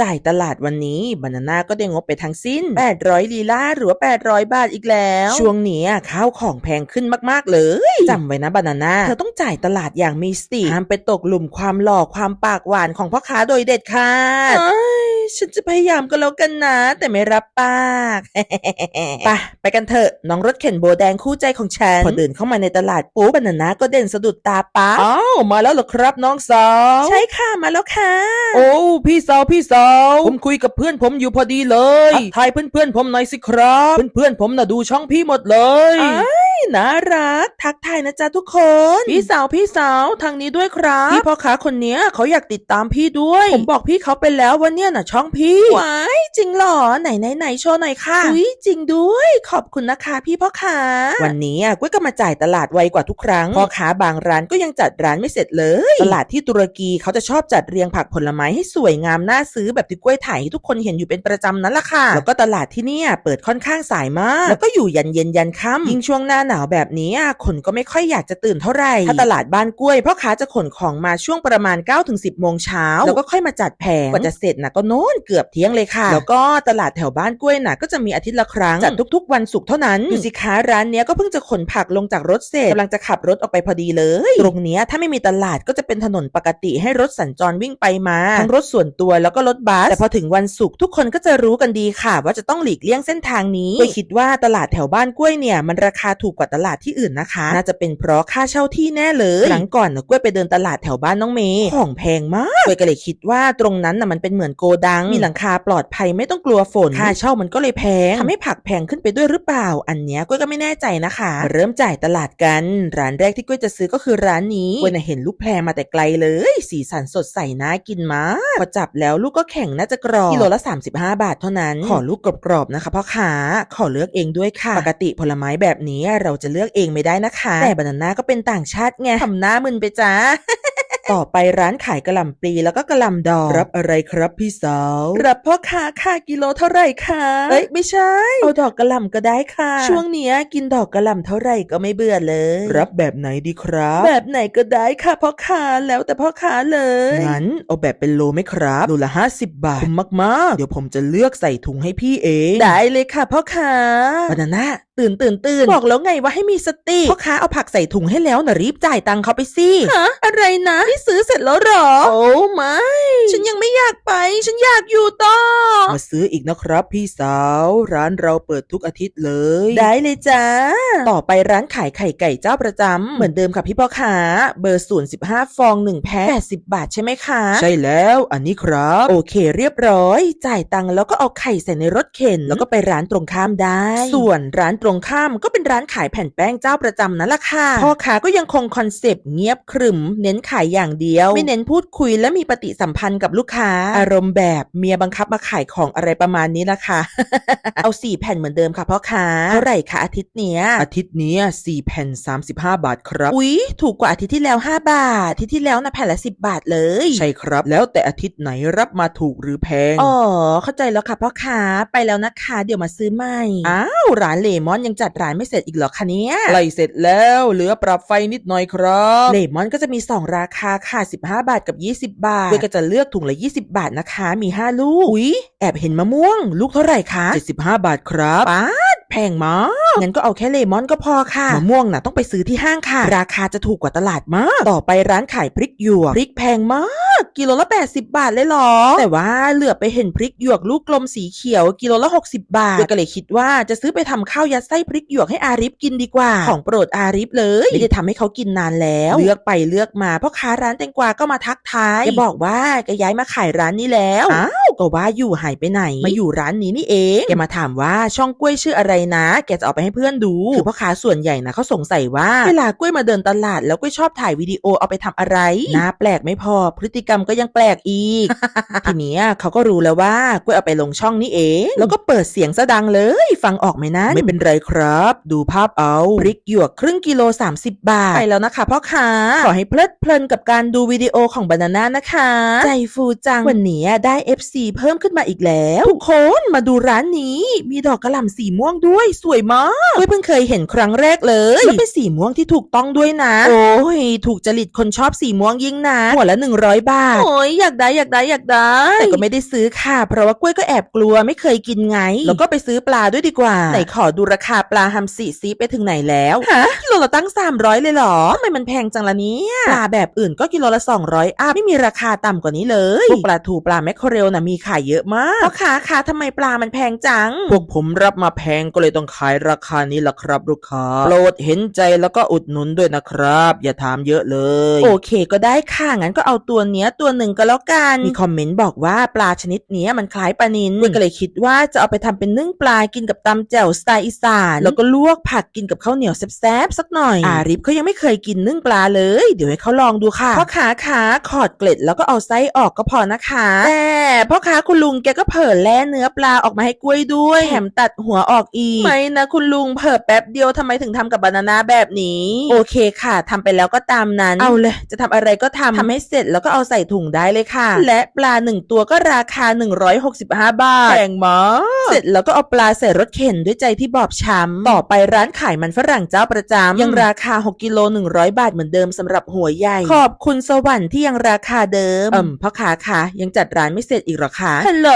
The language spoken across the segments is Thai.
จ่ายตลาดวันนี้บานาน่าก็ได้งบไปทั้งสิ้น 800ลีลาหรือว่า800 บาทอีกแล้ว ช่วงนี้ข้าวของแพงขึ้นมากๆเลยจำไว้นะบานาน่าเธอต้องจ่ายตลาดอย่างมีสติห้ามไปตกหลุมความหล่อความปากหวานของพ่อค้าโดยเด็ดขาด ฉันจะพยายามก็แล้วกันนะ แต่ไม่รับปากไปไปกันเถอะ น้องรถเข็นโบแดงคู่ใจของฉัน พอเดินเข้ามาในตลาดปุ๊บบานาน่าก็เด่นสะดุดตาป้าอ้าวมาแล้วเหรอครับน้องสาว ใช่ค่ะมาแล้วค่ะ โอ้พี่สาวพี่สาว ผมคุยกับเพื่อนผมอยู่พอดีเลยทักทายเพื่อนเพื่อนๆผมหน่อยสิครับเพื่อนเพื่อนๆผมน่ะดูช่องพี่หมดเลย น่ารัก ทักทายนะจ๊ะทุกคน พี่สาวพี่สาวทางนี้ด้วยครับพี่พ่อค้าคนเนี้ยเขาอยากติดตามพี่ด้วย ผมบอกพี่เขาไปแล้วว่าเนี่ยน่ะช่องพี่ว้ายจริงเหรอไหนไหนไหนโชว์หน่อยค่ะอุ้ยจริงด้วย ขอบคุณนะคะ พี่พ่อค้าวันนี้อะกุ้ยก็มาจ่ายตลาดไวกว่าทุกครั้งพ่อค้าบางร้านก็ยังจัดร้านไม่เสร็จเลย ตลาดที่ตุรกีเขาจะชอบจัดเรียงผักผลไม้ให้สวยงามน่าซื้อแบบที่กล้วยถ่ายให้ทุกคนเห็นอยู่เป็นประจำนั่นแหละค่ะ แล้วก็ตลาดที่เนี่ยเปิดค่อนข้างสายมาก แล้วก็อยู่ยันเย็นยันค่ำยิ่งช่วงหน้าหนาวแบบนี้อะคนก็ไม่ค่อยอยากจะตื่นเท่าไหร่ถ้าตลาดบ้านกล้วยพ่อค้าจะขนของมาช่วงประมาณ9ก้ถึงสิโมงเช้าแล้วก็ค่อยมาจัดแผงกว่าจะเสร็จนะก็โน้นเกือบเที่ยงเลยค่ะ แล้วก็ตลาดแถวบ้านกล้วยน่ะก็จะมีอาทิตย์ละครั้งจัดทุกๆ วันศุกร์เท่านั้นดูสิคะร้านเนี้ยก็เพิ่งจะขนผักลงจากรถเสร็จกำลังจะขับรถออกไปพอดีเลย ตรงเนี้ยถ้าไม่มีตลาดก็จะเป็นถนนปกติให้รถสัญจรวิ่งไปมาทั้งรถส่วนตัวแล้วก็รถบัสแต่พอถึงวันศุกร์ทุกคนก็จะรู้กันดีค่ะ ว่าจะต้องหลีกเลี่ยงเส้นทางนี้กล้วยคิดว่าตลาดแถวบ้านกล้วยเนี่ยมันราคาถูกกว่าตลาดที่อื่นนะคะ น่าจะเป็นเพราะค่าเช่าที่แน่เลยหลังก่อนนะกล้วยไปเดินตลาดแถวบ้านน้องเมย์ของแพงมากกล้วยก็เลยคิดว่าตรงนั้นน่ะมันเป็นเหมือนโกดัง มีหลังคาปลอดภัยไม่ต้องกลัวฝนค่าเช่ามันก็เลยแพงทำให้ผักแพงขึ้นไปด้วยหรือเปล่า อันเนี้ยกล้วยก็ไม่แน่ใจนะคะมาเริ่มจ่ายตลาดกัน ร้านแรกที่กล้วยจะซื้อก็คือร้านนี้กล้วยน่ะเห็นลูกแพรมาแต่ไกลเลย สีสันสดใสน่ากินมากพอจับแล้วลูกก็แข็งน่าจะกรอบกิโลละ 35 บาทเท่านั้น ขอลูกกรอบๆนะคะพ่อค้าขอเลือกเองด้วยค่ะปกติผลไม้แบบนี้เราจะเลือกเองไม่ได้นะคะ แต่บานาน่าก็เป็นต่างชาติไงทำหน้ามึนไปจ้าต่อไปร้านขายกระหล่ำปลีแล้วก็กระหล่ำดอก รับอะไรครับพี่สาว รับพ่อค้าค่ะกิโลเท่าไหร่คะเอ้ยไม่ใช่ เอาดอกกระหล่ำก็ได้ค่ะ ช่วงเนี้ยกินดอกกระหล่ำเท่าไหร่ก็ไม่เบื่อเลย รับแบบไหนดีครับ แบบไหนก็ได้ค่ะพ่อค้าแล้วแต่พ่อค้าเลยงั้นเอาแบบเป็นโลไหมครับโลละห้าสิบบาทคุ้มมากๆ เดี๋ยวผมจะเลือกใส่ถุงให้พี่เอง ได้เลยค่ะพ่อค้าบานาน่า ตื่นตื่นตื่นบอกแล้วไงว่าให้มีสติพ่อค้าเอาผักใส่ถุงให้แล้วนะรีบจ่ายตังค์เขาไปสิฮะอะไรนะที่ซื้อเสร็จแล้วหรอ โอ้ไม่ฉันยังไม่อยากไป ฉันอยากอยู่ต่อ มาซื้ออีกนะครับพี่สาว ร้านเราเปิดทุกอาทิตย์เลย ได้เลยจ้าต่อไปร้านขายไข่ไก่เจ้าประจำเหมือนเดิมค่ะพี่พ่อค้าเบอร์ศูนย์สิบห้าฟองหนึ่งแพ็คแปดสิบบาทใช่ไหมคะ ใช่แล้วอันนี้ครับ โอเคเรียบร้อย จ่ายตังค์แล้วก็เอาไข่ใส่ในรถเข็นแล้วก็ไปร้านตรงข้ามได้ ส่วนร้านตรงข้ามก็เป็นร้านขายแผ่นแป้งเจ้าประจำนั่นแหละค่ะพ่อค้าก็ยังคงคอนเซปต์เงียบขรึม เน้นขายอย่างเดียว ไม่เน้นพูดคุยและมีปฏิสัมพันธ์กับลูกค้า อารมณ์แบบเมียบังคับมาขายของอะไรประมาณนี้นะคะเอาสี่แผ่นเหมือนเดิมค่ะพ่อค้าเท่าไหร่คะอาทิตย์เนี้ยอาทิตย์นี้สี่แผ่น35 บาทครับ อุ๊ย ถูกกว่าอาทิตย์ที่แล้ว 5 บาท อาทิตย์ที่แล้วนะแผ่นละ 10 บาทเลย ใช่ครับ แล้วแต่อาทิตย์ไหนรับมาถูกหรือแพง อ๋อ เข้าใจแล้วค่ะพ่อค้าไปแล้วนะคะ เดี๋ยวมาซื้อใหม่ อ้าว ร้านเลมอนยังจัดร้านไม่เสร็จอีกเหรอคะเนี่ยใกล้เสร็จแล้วเหลือปรับไฟนิดหน่อยครับเลมอนก็จะมี 2 ราคาค่ะ 15 บาทกับ 20 บาทโดยก็จะเลือกถุงละ 20 บาทนะคะ มี 5 ลูก อุ๊ย แอบเห็นมะม่วง ลูกเท่าไหร่คะ 75 บาทครับป๊าดแพงมาก งั้นก็เอาแค่เลมอนก็พอค่ะมะม่วงน่ะต้องไปซื้อที่ห้างค่ะ ราคาจะถูกกว่าตลาดมาก ต่อไปร้านขายพริกหยวกพริกแพงมาก กิโลละ 80 บาทเลยเหรอ แต่ว่าเหลือไปเห็นพริกหยวกลูกกลมสีเขียว กิโลละ 60 บาทก็เลยคิดว่าจะซื้อไปทำข้าวยัดไส้พริกหยวกให้อาริฟกินดีกว่า ของโปรดอาริฟเลยไม่ได้ทำให้เขากินนานแล้ว เลือกไปเลือกมาพ่อค้าร้านแตงกวาก็มาทักทายแกบอกว่าแกย้ายมาขายร้านนี้แล้วอ้าวก็ว่าอยู่หายไปไหน มาอยู่ร้านนี้นี่เองแกมาถามว่าช่องกล้วยชื่ออะไรนะ แกจะเอาไปให้เพื่อนดูคือพ่อค้าส่วนใหญ่นะเขาสงสัยว่าเวลากล้วยมาเดินตลาด แล้วกล้วยชอบถ่ายวิดีโอเอาไปทำอะไรน่าแปลกไม่พอพฤติกรรมก็ยังแปลกอีก ทีเนี้ยเขาก็รู้แล้วว่ากล้วยเอาไปลงช่องนี้เอง แล้วก็เปิดเสียงซะดังเลย ฟังออกไหมนั้นไม่เป็นไรครับ ดูภาพเอาพริกหยวกครึ่งกิโล 30 บาทไปแล้วนะคะพ่อค้าขอให้เพลิดเพลินกับการดูวิดีโอของบานาน่านะคะ ใจฟูจังวันนี้ได้ FC ดีเพิ่มขึ้นมาอีกแล้วทุกคนมาดูร้านนี้ มีดอกกระหล่ำสีม่วงด้วยสวยมากเว้ยเพิ่งเคยเห็นครั้งแรกเลยแล้วเป็นสีม่วงที่ถูกต้องด้วยนะ โอ้ยถูกจริตคนชอบสีม่วงยิ่งนะหัวละ100บาทโอ้ยอยากได้อยากได้อยากได้แต่ก็ไม่ได้ซื้อค่ะ เพราะว่ากล้วยก็แอบกลัวไม่เคยกินไง แล้วก็ไปซื้อปลาด้วยดีกว่า ไหนขอดูราคาปลาฮัมซีซีไปถึงไหนแล้วฮะกิโลละตั้ง300เลยเหรอทำไมมันแพงจังละเนี่ยปลาแบบอื่นก็กิโลละ200อาไม่มีราคาต่ำกว่านี้เลยพวกปลาทูปลาแมคเคอเรลน่ะมีขายเยอะมากพ่อค้าคะทำไมปลามันแพงจังพวกผมรับมาแพงก็เลยต้องขายราคานี้ล่ะครับลูกค้าโปรดเห็นใจแล้วก็อุดหนุนด้วยนะครับ อย่าถามเยอะเลย โอเคก็ได้ค่ะงั้นก็เอาตัวเนี้ยตัวหนึ่งก็แล้วกันมีคอมเมนต์บอกว่าปลาชนิดเนี้ยมันคล้ายปลานิลก็เลยคิดว่าจะเอาไปทำเป็นนึ่งปลากินกับตำแจ่วสไตล์อีสาน แล้วก็ลวกผักกินกับข้าวเหนียวแซ่บๆสักหน่อยอาริฟเขายังไม่เคยกินนึ่งปลาเลย เดี๋ยวให้เขาลองดูค่ะพ่อค้าขาขอดเกล็ดแล้วก็เอาไส้ออกก็พอนะคะแต่พ่อค้าคุณลุงแกก็เผลอแล่เนื้อปลาออกมาให้กล้วยด้วยแถมตัดหัวออกอีกไม่นะคุณลุงเผลอแป๊บเดียวทำไมถึงทำกับบานาน่าแบบนี้ โอเคค่ะทำไปแล้วก็ตามนั้น เอาเลย จะทำอะไรก็ทำทำให้เสร็จแล้วก็เอาใส่ถุงได้เลยค่ะ และปลาหนึ่งตัวก็ราคา 165 บาทแพงมากเสร็จแล้วก็เอาปลาใส่รถเข็นด้วยใจที่บอบช้ำต่อไปร้านขายมันฝรั่งเจ้าประจำยังราคา 6กิโล100 บาทเหมือนเดิมสำหรับหัวใหญ่ ขอบคุณสวรรค์ที่ยังราคาเดิมเอิ่มพ่อค้าคะยังจัดร้านไม่เสร็จอีกเหรอคะฮัลโหล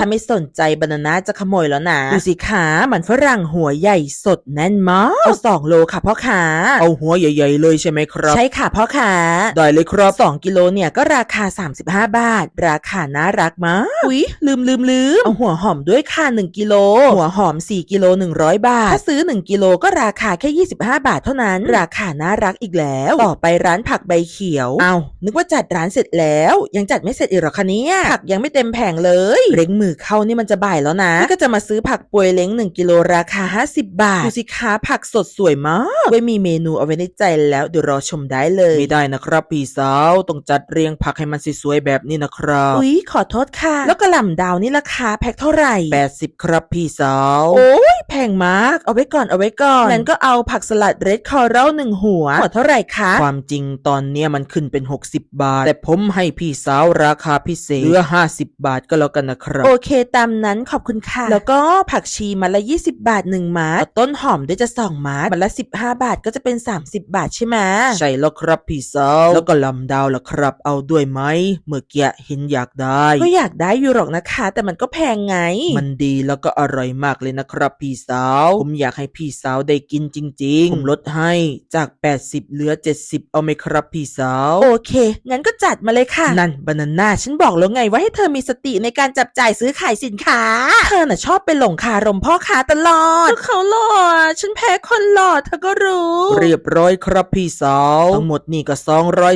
ถ้าไม่สนใจบานาน่าจะขโมยแล้วนะดูสิคะมันฝรั่งหัวใหญ่สดแน่นมากเอาสองโลค่ะพ่อค้าเอาหัวใหญ่ ๆ เลยใช่ไหมครับ ใช่ค่ะพ่อค้าได้เลยครับ2กิโลเนี่ยก็ราคา 35 บาท ราคาน่ารักมากอุ๊ยลืมลืมลืมเอาหัวหอมด้วยค่ะ1กิโลหัวหอม 4กิโล100 บาท ถ้าซื้อ 1กิโลก็ราคาแค่ 25 บาทเท่านั้น ราคาน่ารักอีกแล้ว ต่อไปร้านผักใบเขียวเอานึกว่าจัดร้านเสร็จแล้ว ยังจัดไม่เสร็จอีกเหรอคะเนี่ยผักยังไม่เต็มแผงเลยเล้งมือเข้านี่มันจะบ่ายแล้วนะนี่ก็จะมาซื้อผักปวยเล้ง1กิโลราคา50บาท ดูสิคะผักสดสวยมากไว้มีเมนูเอาไว้ในใจแล้วเดี๋ยวรอชมได้เลยไม่ได้นะครับพี่สาวต้องจัดเรียงผักให้มันสวยๆแบบนี้นะครับอุ๊ยขอโทษค่ะ แล้วกระหล่ำดาวนี่ราคาแพ็คเท่าไหร่80 ครับพี่สาวโอ้ยแพงมากเอาไว้ก่อนเอาไว้ก่อนงั้นก็เอาผักสลัดเรดคอรัลหนึ่งหัวหัวเท่าไหร่คะความจริงตอนเนี้ยมันขึ้นเป็น 60 บาท แต่ผมให้พี่สาวราคาพิเศษเหลือ50 บาทก็แล้วกันนะครับ โอเคตามนั้นขอบคุณค่ะ แล้วก็ผักชีมาละ 20 บาท1มัดต้นหอมด้วยจะ2มัดมันละ 15 บาทก็จะเป็น 30 บาทใช่ไหมใช่แล้วครับพี่สาวแล้วก็ลำดาวล่ะครับ เอาด้วยไหมเมื่อกี้เห็นอยากได้ ก็อยากได้อยู่หรอกนะคะ แต่มันก็แพงไง มันดีแล้วก็อร่อยมากเลยนะครับพี่สาว ผมอยากให้พี่สาวได้กินจริง ๆ ผมลดให้จาก 80 เหลือ 70 เอาไหมครับพี่สาว โอเค งั้นก็จัดมาเลยค่ะ นั่นบานาน่าฉันบอกแล้วไงว่าให้เธอมีสติในการจับจ่ายซื้อขายสินค้า เธอน่ะชอบไปหลงคารมพ่อค้าตลอดก็เขาหล่ออะฉันแพ้คนหล่อเธอก็รู้ เรียบร้อยครับพี่สาว ทั้งหมดนี่ก็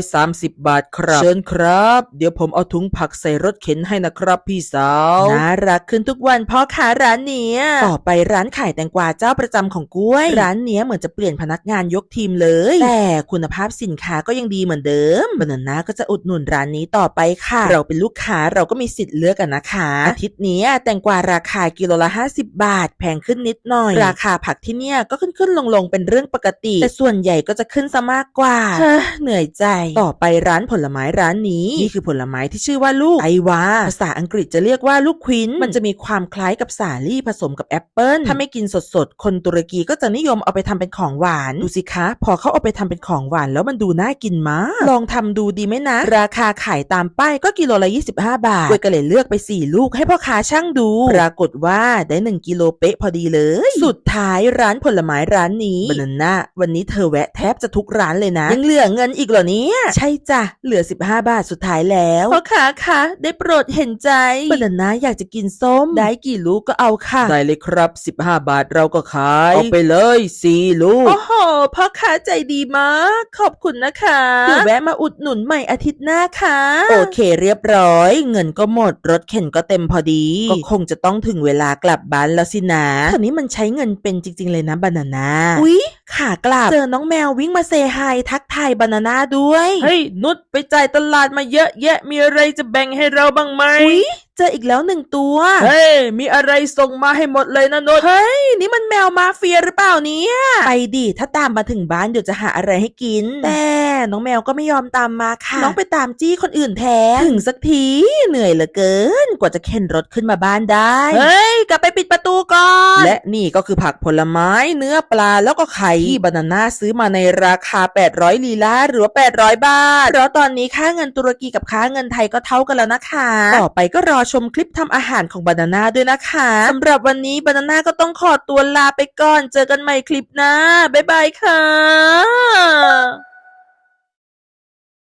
230 บาทครับ เชิญครับ เดี๋ยวผมเอาถุงผักใส่รถเข็นให้นะครับพี่สาว น่ารักขึ้นทุกวันพ่อค้าร้านเนี้ยต่อไปร้านขายแตงกวาเจ้าประจำของกล้วย ร้านเนี้ยเหมือนจะเปลี่ยนพนักงานยกทีมเลย แต่คุณภาพสินค้าก็ยังดีเหมือนเดิมบานาน่าก็จะอุดหนุนร้านนี้ต่อไปค่ะ เราเป็นลูกค้าเราก็มีสิทธิ์เลือกกันนะคะ อาทิตย์นี้แตงกวาราคากิโลละ 50 บาท แพงขึ้นนิดหน่อยราคาผักที่เนี่ยก็ขึ้นขึ้นลงลงๆเป็นเรื่องปกติ แต่ส่วนใหญ่ก็จะขึ้นซะมากกว่าเฮ้อเหนื่อยใจ ต่อไปร้านผลไม้ร้านนี้ นี่คือผลไม้ที่ชื่อว่าลูกไอวา ภาษาอังกฤษจะเรียกว่าลูกควิน มันจะมีความคล้ายกับสาลี่ผสมกับแอปเปิลถ้าไม่กินสดๆ คนตุรกีก็จะนิยมเอาไปทำเป็นของหวาน ดูสิคะ พอเขาเอาไปทำเป็นของหวานแล้วมันดูน่ากินมากลองทำดูดีไหมนะ ราคาขายตามป้ายก็กิโลละ 25 บาทเวยก็เลยเลือกไป 4 ลูกให้พ่อค้าช่างดู ปรากฏว่าได้ 1 กิโลเป๊ะพอดีเลย สุดท้ายร้านผลไม้ร้านนี้บานาน่าวันนี้เธอแวะแทบจะทุกร้านเลยนะ ยังเหลือเงินอีกเหรอเนี่ย ใช่จ้ะ เหลือ 15 บาทสุดท้ายแล้วพ่อค้าคะได้โปรดเห็นใจบานาน่าอยากจะกินส้ม ได้กี่ลูกก็เอาค่ะ ได้เลยครับ 15 บาทเราก็ขาย เอาไปเลย4ลูก โอ้โหพ่อค้าใจดีมาก ขอบคุณนะคะเดี๋ยวแวะมาอุดหนุนใหม่อาทิตย์หน้าค่ะ โอเคเรียบร้อย เงินก็หมดรถเข็นก็เต็มพอดี ก็คงจะต้องถึงเวลากลับบ้านแล้วสินะคราวนี้มันใช้เงินเป็นจริง ๆ เลยนะบานาน่าอุ๊ยขากลับเจอน้องแมววิ่งมาเซฮายทักทายบานาน่าด้วย เฮ้ย นุชไปจ่ายตลาดมาเยอะแยะมีอะไรจะแบ่งให้เราบ้างไหมอุ๊ยเจออีกแล้วหนึ่งตัว เฮ้ย มีอะไรส่งมาให้หมดเลยนะนุชเฮ้ย นี่มันแมวมาเฟียหรือเปล่าเนี่ย ไปดิถ้าตามมาถึงบ้านเดี๋ยวจะหาอะไรให้กินแต่ น้องแมวก็ไม่ยอมตามมาค่ะ น้องไปตามจี้คนอื่นแทนถึงสักทีเหนื่อยเหลือเกิน กว่าจะเข็นรถขึ้นมาบ้านได้ เฮ้ย กลับไปปิดประตูก่อน และนี่ก็คือผักผลไม้เนื้อปลาแล้วก็ไข่ที่บานาน่าซื้อมาในราคา 800ลีลาหรือว่า800 บาท เพราะตอนนี้ค่าเงินตุรกีกับค่าเงินไทยก็เท่ากันแล้วนะคะ ต่อไปก็รอชมคลิปทำอาหารของบานาน่าด้วยนะคะสำหรับวันนี้บานาน่าก็ต้องขอตัวลาไปก่อน เจอกันใหม่คลิปหน้าบ๊ายบายค่ะ